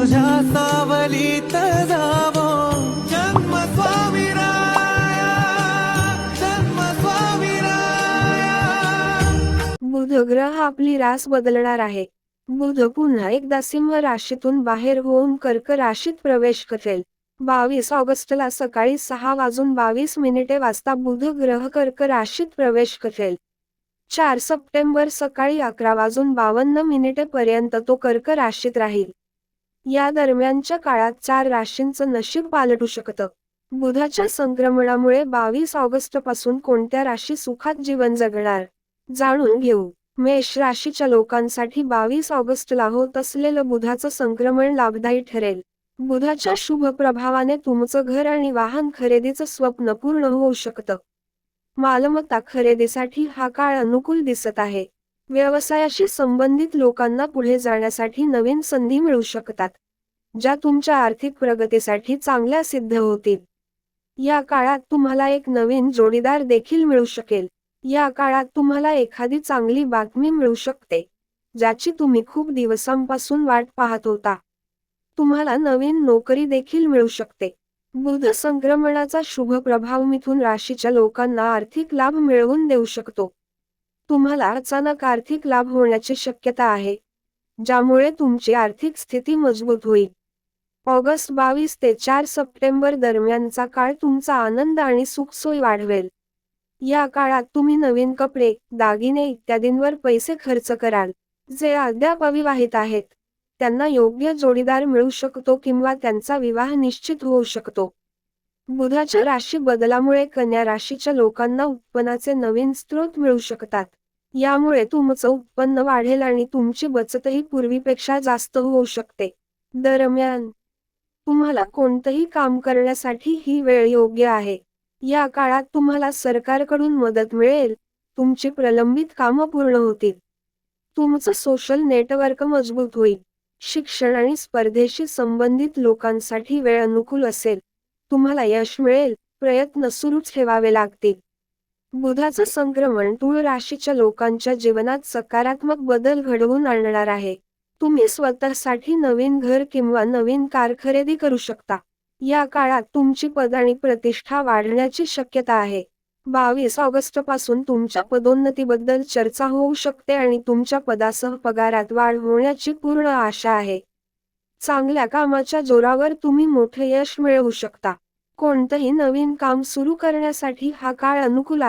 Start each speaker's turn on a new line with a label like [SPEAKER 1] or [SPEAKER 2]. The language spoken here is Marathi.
[SPEAKER 1] तुझ्या सावलीत जावो. जन्म स्वामी राया जन्म स्वामी राया
[SPEAKER 2] बुध ग्रह आपली रास बदलणार आहे. बुध पुन्हा एकदा सिंह राशीतून बाहेर होऊन कर्क राशीत प्रवेश करेल. बावीस ऑगस्टला सकाळी सहा वाजून बावीस मिनिटे वाजता बुध ग्रह कर्क राशीत प्रवेश करेल. चार सप्टेंबर सकाळी अकरा वाजून बावन्न मिनिटे पर्यंत तो कर्क राशीत राहील. या दरम्यानच्या काळात चार राशींचं नशीब पालटू शकतं. बुधाच्या संक्रमणामुळे बावीस ऑगस्टपासून कोणत्या राशी सुखात जीवन जगणार? जाणून घेऊ. मेष राशीच्या लोकांसाठी बावीस ऑगस्टला होत असलेलं बुधाचं संक्रमण लाभदायी ठरेल. बुधाच्या शुभ प्रभावाने तुमचं घर आणि वाहन खरेदीचं स्वप्न पूर्ण होऊ शकतं. मालमत्ता खरेदीसाठी हा काळ अनुकूल दिसत आहे. व्यवसायाशी संबंधित लोकांना पुढे जाण्यासाठी नवीन संधी मिळू शकतात ज्या तुमच्या आर्थिक प्रगतीसाठी चांगल्या सिद्ध होतील. या काळात तुम्हाला एक नवीन जोडीदार देखील मिळू शकेल. या काळात तुम्हाला एखादी चांगली बातमी मिळू शकते ज्याची तुम्ही खूप दिवसांपासून वाट पाहत होता. तुम्हाला नवीन नोकरी देखील मिळू शकते. बुध संक्रमणाचा शुभ प्रभाव मिथून राशीच्या लोकांना आर्थिक लाभ मिळवून देऊ शकतो. तुम्हाला अचानक आर्थिक लाभ होण्याची शक्यता आहे ज्यामुळे तुमची आर्थिक स्थिती मजबूत होईल. ऑगस्ट बावीस ते चार सप्टेंबर दरम्यानचा काळ तुमचा आनंद आणि सुखसोय वाढवेल. या काळात तुम्ही नवीन कपडे दागिने इत्यादींवर पैसे खर्च कराल जे अद्याप अविवाहित आहेत. त्यांना योग्य जोडीदार मिळू शकतो किंवा त्यांचा विवाह निश्चित होऊ शकतो. बुधाच्या राशी बदलामुळे कन्या राशीच्या लोकांना उत्पन्नाचे नवीन स्रोत मिळू शकतात. यामुळे तुमचं उत्पन्न वाढेल आणि तुमची बचतही पूर्वीपेक्षा जास्त होऊ शकते. दरम्यान तुम्हाला कोणतंही काम करण्यासाठी ही वेळ योग्य आहे. या काळात तुम्हाला सरकारकडून मदत मिळेल. तुमची प्रलंबित कामं पूर्ण होतील. तुमचं सोशल नेटवर्क मजबूत होईल. शिक्षण आणि स्पर्धेशी संबंधित लोकांसाठी वेळ अनुकूल असेल. तुम्हाला यश मिळेल. प्रयत्न सुरूच ठेवावे लागतील. बुधाचं संक्रमण तुळ राशीच्या लोकांच्या जीवनात सकारात्मक बदल घडवून आणणार आहे. तुम्ही स्वतःसाठी नवीन घर किंवा नवीन कार खरेदी करू शकता. या काळात तुमची पद आणि प्रतिष्ठा वाढण्याची शक्यता आहे. बावीस ऑगस्टपासून तुमच्या पदोन्नतीबद्दल चर्चा होऊ शकते आणि तुमच्या पदासह पगारात वाढ होण्याची पूर्ण आशा आहे. चांगल्या कामाच्या जोरावर तुम्ही मोठे यश मिळवू शकता. कोणतंही नवीन काम सुरू करण्यासाठी हा काळ अनुकूल आहे.